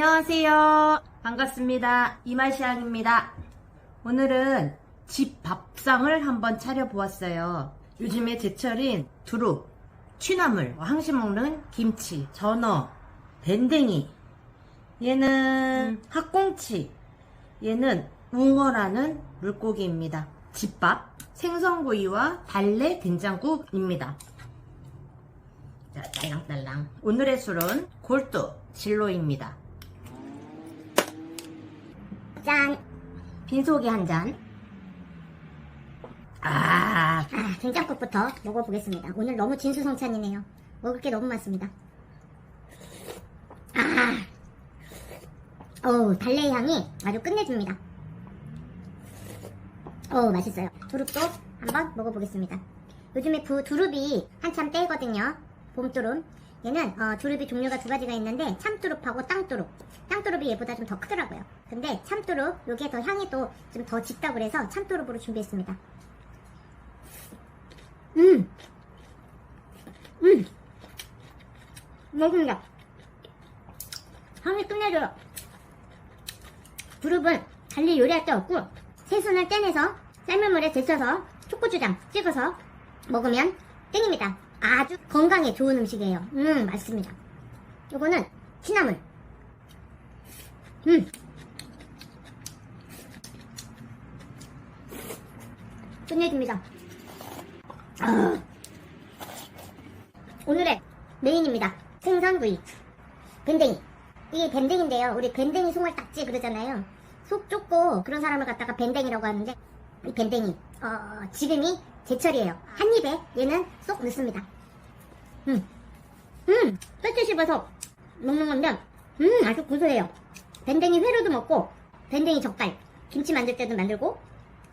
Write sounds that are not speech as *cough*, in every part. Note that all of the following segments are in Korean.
안녕하세요. 반갑습니다. 이말시앙입니다. 오늘은 집 밥상을 한번 차려보았어요. 요즘에 제철인 두릅, 취나물, 항시 먹는 김치, 전어, 밴댕이, 얘는 학꽁치, 얘는 웅어라는 물고기입니다. 집밥, 생선구이와 달래 된장국입니다. 자, 딸랑딸랑. 오늘의 술은 골두 진로입니다. 짠! 빈속에 한 잔. 아, 아, 된장국부터 먹어보겠습니다. 오늘 너무 진수성찬이네요. 먹을 게 너무 많습니다. 아, 어우, 달래의 향이 아주 끝내줍니다. 어우, 맛있어요. 두릅도 한번 먹어보겠습니다. 요즘에 부, 두릅이 한참 때거든요. 봄두릅. 얘는 어, 두릅이 종류가 두 가지가 있는데 참두릅하고 땅두릅. 땅두릅이 얘보다 좀 더 크더라고요. 근데 참두릅, 요게 더 향이 또 좀 더 짙다고 그래서 참두릅으로 준비했습니다. 음. 음. 먹습니다. 향이 끝내줘요. 두릅은 달리 요리할 때 없고 새순을 떼내서 삶은 물에 데쳐서 초고추장 찍어서 먹으면 땡입니다. 아주 건강에 좋은 음식이에요. 음, 맛있습니다. 요거는 취나물. 음. 끝내줍니다. 아. 오늘의 메인입니다. 생선구이. 밴댕이. 이게 밴댕인데요. 우리 밴댕이 송을 딱지 그러잖아요. 속 좁고 그런 사람을 갖다가 밴댕이라고 하는데 이 밴댕이 어, 지금이 제철이에요. 한 입에 얘는 쏙 넣습니다. 음, 음, 뼈째 씹어서 먹는 건데 음 아주 고소해요. 밴댕이 회로도 먹고 밴댕이 젓갈 김치 만들 때도 만들고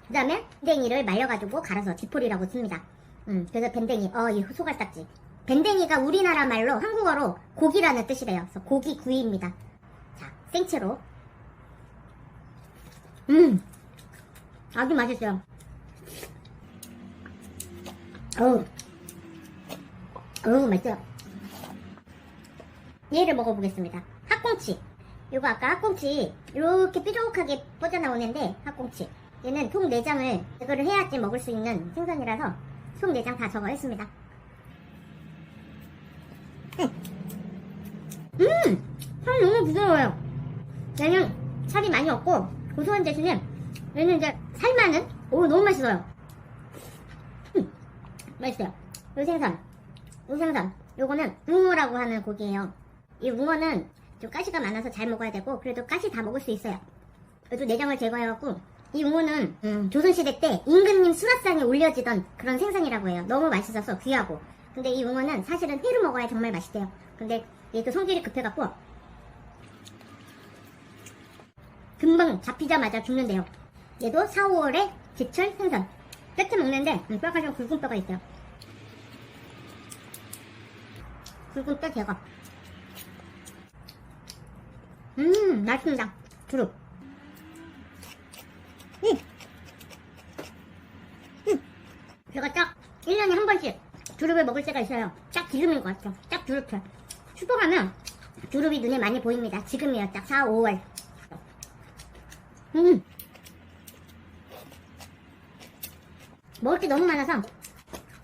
그 다음에 밴댕이를 말려가지고 갈아서 지포리라고 씁니다. 음, 그래서 밴댕이, 어, 이 소갈딱지. 밴댕이가 우리나라 말로 한국어로 고기라는 뜻이래요. 그래서 고기 구이입니다. 자, 생채로. 음, 아주 맛있어요. 어우, 어우, 맛있어요. 얘를 먹어보겠습니다. 학꽁치. 요거 아까 학꽁치 이렇게 뾰족하게 뻗어 나오는데 학꽁치. 얘는 속 내장을 제거를 해야지 먹을 수 있는 생선이라서 속 내장 다 제거했습니다. 음, 음! 엄청 부드러워요. 얘는 살이 많이 없고 고소한 대신에 얘는 이제 살 많은 오 너무 맛있어요. 음, 맛있어요. 요 생선, 요 생선, 요거는 웅어라고 하는 고기예요. 이 웅어는 좀 가시가 많아서 잘 먹어야 되고 그래도 가시 다 먹을 수 있어요. 그래도 내장을 제거해갖고 이 웅어는 음, 조선시대 때 임금님 수라상에 올려지던 그런 생선이라고 해요. 너무 맛있어서 귀하고. 근데 이 웅어는 사실은 회로 먹어야 정말 맛있대요. 근데 얘도 성질이 급해갖고 금방 잡히자마자 죽는데요. 얘도 4, 5월에 제철 생선. 뼈째 먹는데 음, 뼈가 좀 굵은 뼈가 있어요. 굵은 뼈 제거. 음, 맛있습니다. 두릅. 음. 음. 제가 딱 1년에 한 번씩 두릅을 먹을 때가 있어요. 딱 지금인 것 같아요. 딱 두릅철. 슈퍼 가면 두릅이 눈에 많이 보입니다. 지금이에요. 딱 4, 5월. 음. 먹을 게 너무 많아서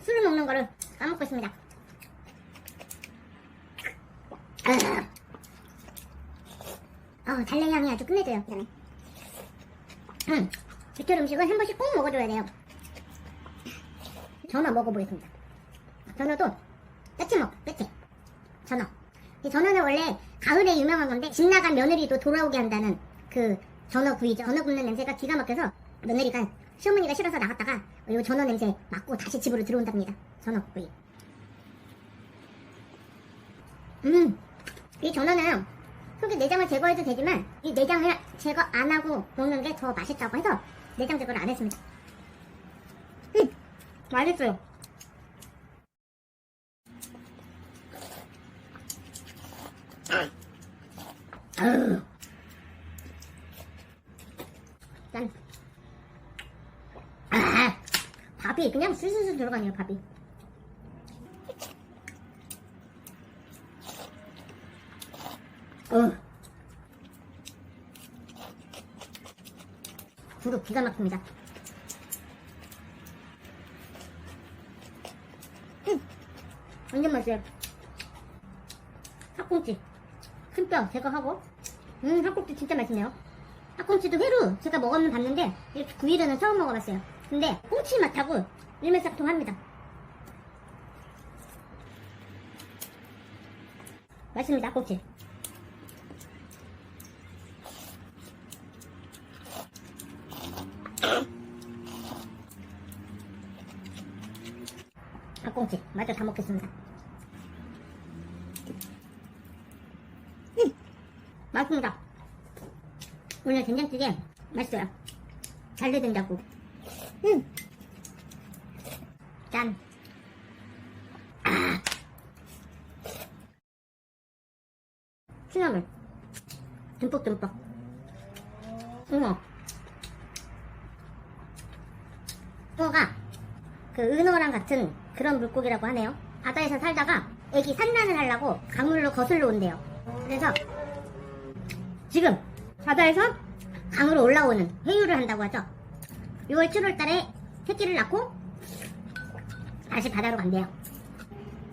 술을 먹는 거를 까먹고 있습니다. 아, 어, 달래 향이 아주 끝내줘요. 그다음에. 음, 제철 음식은 한 번씩 꼭 먹어줘야 돼요. 전어 먹어보겠습니다. 전어도 뼈째 먹, 뼈째. 전어. 이 전어는 원래 가을에 유명한 건데 집 나간 며느리도 돌아오게 한다는 그 전어 구이죠. 전어 굽는 냄새가 기가 막혀서 며느리가 시어머니가 싫어서 나갔다가 이 전어 냄새 맡고 다시 집으로 들어온답니다. 전어 구이. 음, 이 전어는 속에 내장을 제거해도 되지만 이 내장을 제거 안 하고 먹는 게 더 맛있다고 해서 내장 제거를 안 했습니다. 음, 맛있어요. 아유. 짠. 아, 밥이 그냥 술술술 들어가네요, 밥이. 어. 두릅 기가 막힙니다. 음, 완전 맛있어요. 핫꽁치. 큰 뼈 제거하고. 음, 핫꽁치 진짜 맛있네요. 핫꽁치도 회로 제가 먹었는 봤는데, 이렇게 구이로는 처음 먹어봤어요. 근데, 꽁치 맛하고 일맥상통합니다. 맛있습니다, 핫꽁치. 닭꽁치 마저 다 먹겠습니다. 음, 맛있습니다. 오늘 된장찌개 맛있어요. 잘돼 된다고. 음. 짠. 아. 시나물 듬뿍듬뿍. 붕어. 붕어가 그 은어랑 같은 그런 물고기라고 하네요. 바다에서 살다가 애기 산란을 하려고 강물로 거슬러 온대요. 그래서 지금 바다에서 강으로 올라오는 회유를 한다고 하죠. 6월 7월 달에 새끼를 낳고 다시 바다로 간대요.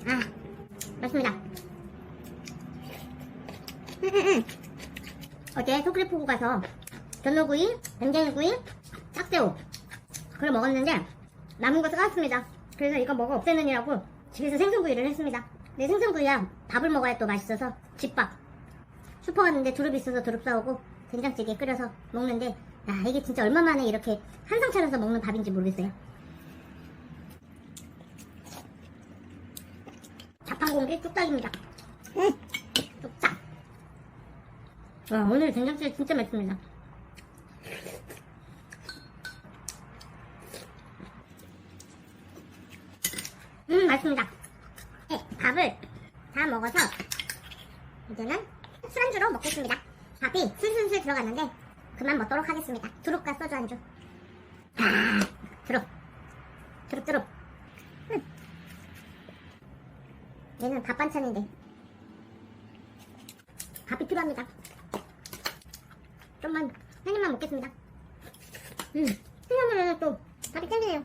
아, 맞습니다. *laughs* 어제 소크리포구 가서 전노구이, 된장구이, 짝새우 그걸 먹었는데 남은 거 써갔습니다. 그래서 이거 먹어 없애느니라고 집에서 생선구이를 했습니다. 근데 생선구이야 밥을 먹어야 또 맛있어서 집밥. 슈퍼 갔는데 두릅 있어서 두릅 사오고 된장찌개 끓여서 먹는데 야 이게 진짜 얼마만에 이렇게 한상 차려서 먹는 밥인지 모르겠어요. 자판 공기 뚝딱입니다. 음, 뚝딱. 와 오늘 된장찌개 진짜 맛있습니다. 음, 맛있습니다. 네, 밥을 다 먹어서 이제는 술안주로 먹겠습니다. 밥이 술술술 들어갔는데 그만 먹도록 하겠습니다. 두릅과 소주 안주. 아, 두릅. 두릅, 두릅. 음. 얘는 밥 반찬인데 밥이 필요합니다. 좀만 한 입만 먹겠습니다. 음, 생각나면 또 밥이 땡기네요.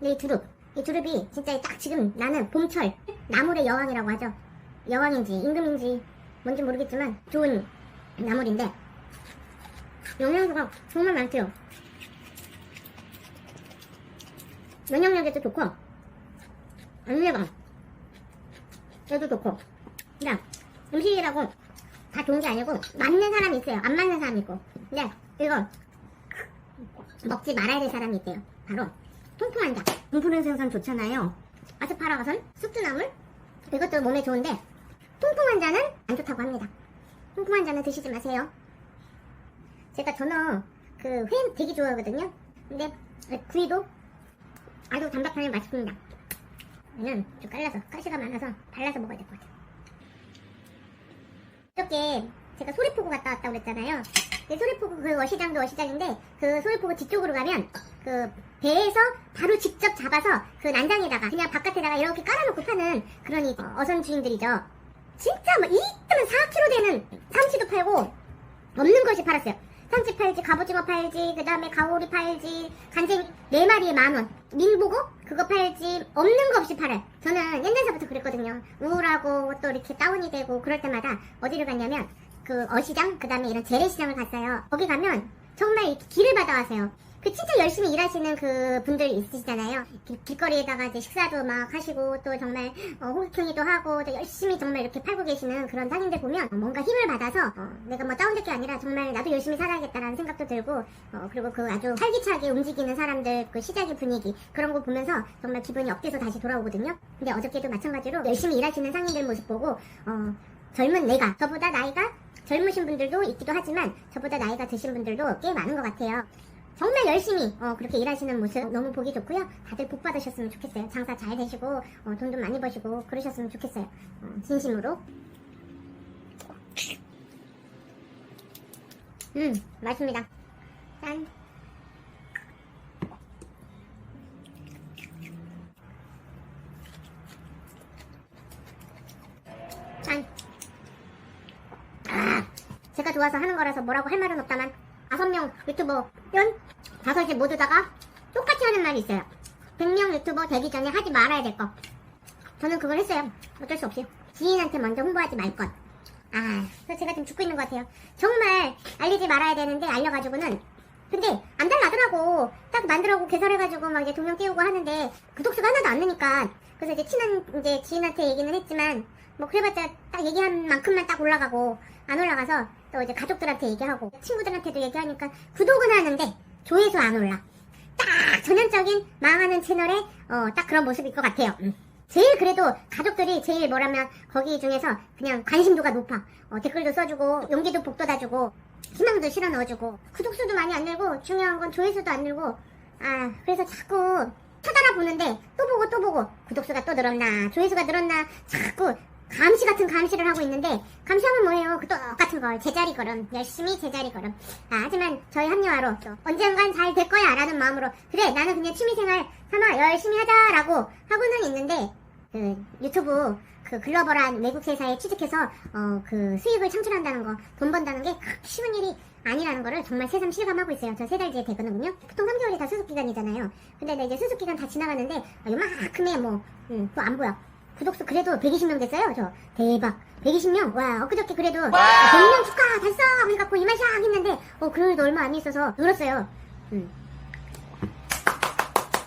네, 두릅. 이 두릅이 진짜 딱 지금 나는 봄철 나물의 여왕이라고 하죠. 여왕인지 임금인지 뭔지 모르겠지만 좋은 나물인데 영양소가 정말 많대요. 면역력에도 좋고 안내감 에도 좋고 그냥 음식이라고 다 좋은 게 아니고 맞는 사람이 있어요. 안 맞는 사람이 있고 근데 이거 먹지 말아야 될 사람이 있대요. 바로 통풍 환자. 분푸른 생선 좋잖아요. 아스파라거선, 쑥주나물 이것도 몸에 좋은데 통풍 환자는 안 좋다고 합니다. 통풍 환자는 드시지 마세요. 제가 전어 그회 되게 좋아하거든요. 근데 구이도 아주 담백하니 맛있습니다. 얘는 좀 깔라서 가시가 많아서 발라서 먹어야 될 것 같아요. 어저께 제가 소리포구 갔다 왔다고 그랬잖아요. 그 소리포구 그 어시장도 어시장인데 그 소리포구 뒤쪽으로 가면 그 배에서 바로 직접 잡아서 그 난장에다가 그냥 바깥에다가 이렇게 깔아놓고 파는 그런 이 어선 주인들이죠. 진짜 뭐 이따만 4kg 되는 참치도 팔고 없는 것이 팔았어요. 참치 팔지, 갑오징어 팔지, 그 다음에 가오리 팔지, 간쟁이 네 마리에 만 원. 민보고 그거 팔지, 없는 거 없이 팔아요. 저는 옛날서부터 그랬거든요. 우울하고 또 이렇게 다운이 되고 그럴 때마다 어디를 갔냐면 그 어시장, 그 다음에 이런 재래시장을 갔어요. 거기 가면 정말 이렇게 길을 받아와세요. 그 진짜 열심히 일하시는 그 분들 있으시잖아요. 길- 길거리에다가 이제 식사도 막 하시고 또 정말 어, 호객행위도 하고 또 열심히 정말 이렇게 팔고 계시는 그런 상인들 보면 어, 뭔가 힘을 받아서 어, 내가 뭐 다운될 게 아니라 정말 나도 열심히 살아야겠다라는 생각도 들고 어, 그리고 그 아주 활기차게 움직이는 사람들 그 시작의 분위기 그런 거 보면서 정말 기분이 업돼서 다시 돌아오거든요. 근데 어저께도 마찬가지로 열심히 일하시는 상인들 모습 보고 어, 젊은 내가 저보다 나이가 젊으신 분들도 있기도 하지만 저보다 나이가 드신 분들도 꽤 많은 것 같아요. 정말 열심히 어, 그렇게 일하시는 모습 너무 보기 좋고요. 다들 복 받으셨으면 좋겠어요. 장사 잘 되시고 어, 돈도 많이 버시고 그러셨으면 좋겠어요. 어, 진심으로. 음, 맛있습니다. 짠. 짠. 아, 제가 좋아서 하는 거라서 뭐라고 할 말은 없다만 유튜버 연 다섯이 모두다가 똑같이 하는 말이 있어요. 100명 유튜버 되기 전에 하지 말아야 될 것. 저는 그걸 했어요. 어쩔 수 없이. 지인한테 먼저 홍보하지 말 것. 아, 그래서 제가 지금 죽고 있는 것 같아요. 정말 알리지 말아야 되는데 알려가지고는 근데 안 달라더라고. 딱 만들라고 개설해가지고 막 이제 동영 띄우고 하는데 구독수가 하나도 안 느니까 그래서 이제 친한 이제 지인한테 얘기는 했지만 뭐 그래봤자 딱 얘기한 만큼만 딱 올라가고 안 올라가서 또 이제 가족들한테 얘기하고 친구들한테도 얘기하니까 구독은 하는데 조회수 안 올라. 딱 전형적인 망하는 채널의 어, 딱 그런 모습일 것 같아요. 음. 제일 그래도 가족들이 제일 뭐라면 거기 중에서 그냥 관심도가 높아. 어, 댓글도 써주고 용기도 북돋아주고 희망도 실어 넣어주고 구독수도 많이 안 늘고 중요한 건 조회수도 안 늘고 아 그래서 자꾸 쳐다라 보는데 또 보고 또 보고 구독수가 또 늘었나 조회수가 늘었나 자꾸 감시 같은 감시를 하고 있는데 감시하면 뭐예요? 그 똑같은 걸 제자리 걸음 열심히 제자리 걸음 아, 하지만 저희 합리화로 또 언젠간 잘 될 거야 라는 마음으로 그래 나는 그냥 취미생활 삼아 열심히 하자라고 하고는 있는데 그 유튜브 그 글로벌한 외국 회사에 취직해서 어 그 수익을 창출한다는 거 돈 번다는 게 쉬운 일이 아니라는 거를 정말 새삼 실감하고 있어요. 저 세달 뒤에 되거든요. 보통 3개월이 다 수습 기간이잖아요. 근데 나 이제 수습 기간 다 지나가는데 아, 요만큼의 뭐 음, 또안 보여. 구독수 그래도 120명 됐어요. 저 대박. 120명. 와 엊그저께 그래도 100명 축하 달성 해갖고 이마샥 했는데 어 그래도 얼마 안 있어서 늘었어요. 음.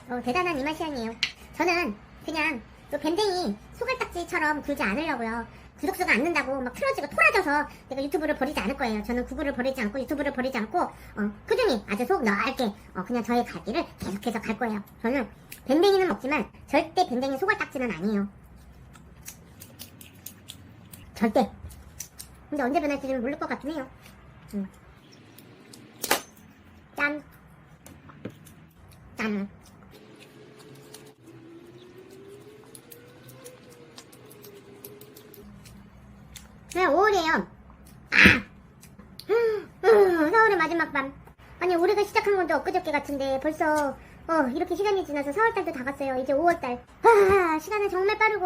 어, 대단한 이마시안이에요. 저는 그냥 또 밴댕이 소갈딱지처럼 굴지 않으려고요. 구독수가 안 는다고 막 틀어지고 토라져서 내가 유튜브를 버리지 않을 거예요. 저는 구글을 버리지 않고 유튜브를 버리지 않고 어, 꾸준히 아주 속 넓게 어, 그냥 저의 갈 길을 계속해서 갈 거예요. 저는 밴댕이는 먹지만 절대 밴댕이 소갈딱지는 아니에요. 절대. 근데 언제 변할지는 모를 것 같긴 해요. 음. 짠. 짠. 네, 5월이에요. 아! 음, 서울의 마지막 밤. 아니, 올해가 시작한 건데 엊그저께 같은데 벌써 어, 이렇게 시간이 지나서 4월달도 다 갔어요. 이제 5월달. 아, 시간은 정말 빠르고.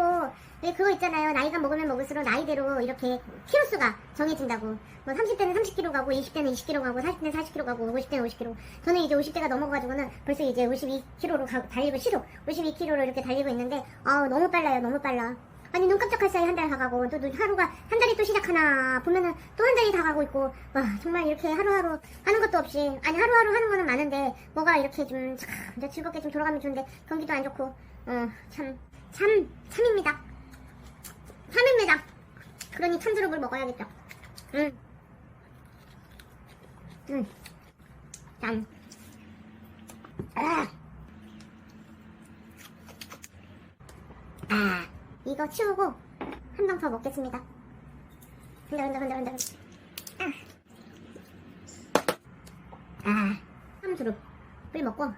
왜 그거 있잖아요. 나이가 먹으면 먹을수록 나이대로 이렇게 키로수가 정해진다고. 뭐 30대는 30kg 가고, 20대는 20kg 가고, 40대는 40kg 가고, 50대는 50kg. 저는 이제 50대가 넘어가가지고는 벌써 이제 52kg로 달리고 싫어. 52kg로 이렇게 달리고 있는데, 아 너무 빨라요. 너무 빨라. 아니 눈 깜짝할 사이 한 달 다 가고 또 눈- 하루가 한 달이 또 시작하나 보면은 또 한 달이 다 가고 있고 와 정말 이렇게 하루하루 하는 것도 없이 아니 하루하루 하는 거는 많은데 뭐가 이렇게 좀 참, 즐겁게 좀 돌아가면 좋은데 경기도 안 좋고 어참참 참, 참입니다 참입니다 그러니 참두릅을 먹어야겠죠 음. 음. 짠 아. 아, 이거 치우고 한 병 더 먹겠습니다. 흔들 흔들 흔들 흔들. 아, 아 삼두릅을 먹고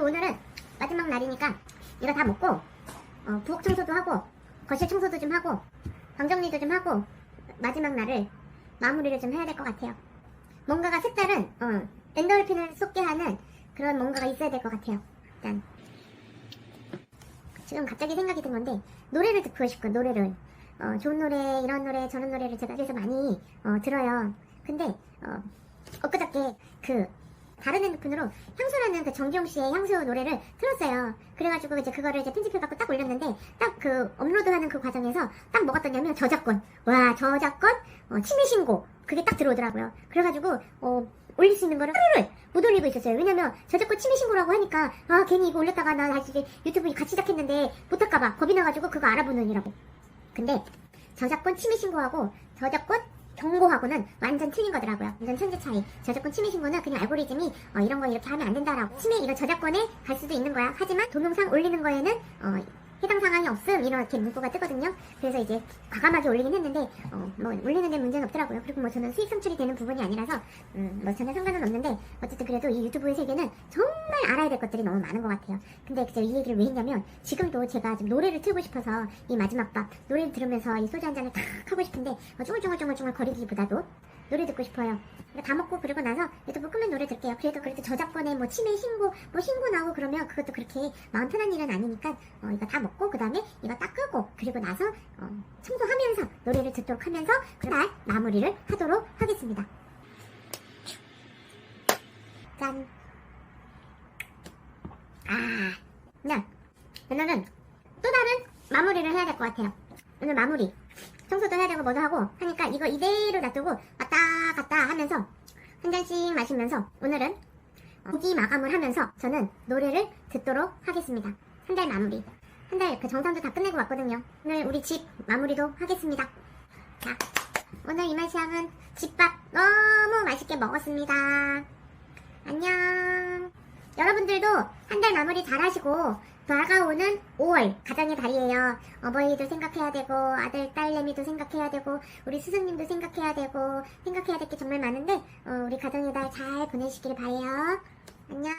오늘은 마지막 날이니까 이거 다 먹고 어, 부엌 청소도 하고 거실 청소도 좀 하고 방 정리도 좀 하고 마지막 날을 마무리를 좀 해야 될 것 같아요. 뭔가가 색다른 어, 엔더르핀을 쏟게 하는 그런 뭔가가 있어야 될 것 같아요. 일단 지금 갑자기 생각이 든 건데 노래를 듣고 싶고 노래를. 어, 좋은 노래 이런 노래 저런 노래를 제가 그래서 많이 어, 들어요. 근데 어, 엊그저께 그 다른 핸드폰으로 향수라는 그 정기용 씨의 향수 노래를 틀었어요. 그래가지고 이제 그거를 이제 편집해갖고 딱 올렸는데 딱 그 업로드하는 그 과정에서 딱 뭐가 떴냐면 저작권. 와 저작권? 어, 침해 신고. 그게 딱 들어오더라고요. 그래가지고 어, 올릴 수 있는 거를 하루를 못 올리고 있었어요. 왜냐면 저작권 침해 신고라고 하니까 아 괜히 이거 올렸다가 나 다시 유튜브 같이 시작했는데 못할까봐 겁이 나가지고 그거 알아보느니라고. 근데 저작권 침해 신고하고 저작권 경고하고는 완전 틀린 거더라고요. 완전 천재 차이. 저작권 침해 신고는 그냥 알고리즘이 어, 이런 거 이렇게 하면 안 된다라고. 침해 이거 저작권에 갈 수도 있는 거야. 하지만 동영상 올리는 거에는 어, 해당 사항이 없음 이렇게 문구가 뜨거든요. 그래서 이제 과감하게 올리긴 했는데 어, 뭐 올리는 데 문제는 없더라고요. 그리고 뭐 저는 수익 창출이 되는 부분이 아니라서 음, 뭐 전혀 상관은 없는데 어쨌든 그래도 이 유튜브의 세계는 정말 알아야 될 것들이 너무 많은 것 같아요. 근데 제가 이 얘기를 왜 했냐면 지금도 제가 지금 노래를 틀고 싶어서 이 마지막 밥 노래를 들으면서 이 소주 한 잔을 탁 하고 싶은데 어, 쭈글쭈글쭈글쭈글 거리기보다도 노래 듣고 싶어요. 다 먹고 그리고 나서 유튜브 끄면 노래 들게요. 그래도 그래도 저작권에 뭐 침해 신고 뭐 신고 나고 그러면 그것도 그렇게 마음 편한 일은 아니니까 어, 이거 다 먹고 그 다음에 이거 딱 끄고 그리고 나서 어, 청소하면서 노래를 듣도록 하면서 그날 마무리를 하도록 하겠습니다. 짠. 아, 네. 오늘은 또 다른 마무리를 해야 될 것 같아요. 오늘 마무리. 청소도 해야 되고 뭐도 하고 하니까 이거 이대로 놔두고 왔다 갔다 하면서 한 잔씩 마시면서 오늘은 고기 마감을 하면서 저는 노래를 듣도록 하겠습니다. 한 달 마무리. 한 달 그 정산도 다 끝내고 왔거든요. 오늘 우리 집 마무리도 하겠습니다. 자, 오늘 이말시향은 집밥 너무 맛있게 먹었습니다. 안녕. 여러분들도 한 달 마무리 잘 하시고 다가오는 5월 가정의 달이에요. 어버이도 생각해야 되고 아들 딸내미도 생각해야 되고 우리 스승님도 생각해야 되고 생각해야 될 게 정말 많은데 어, 우리 가정의 달 잘 보내시길 바래요. 안녕.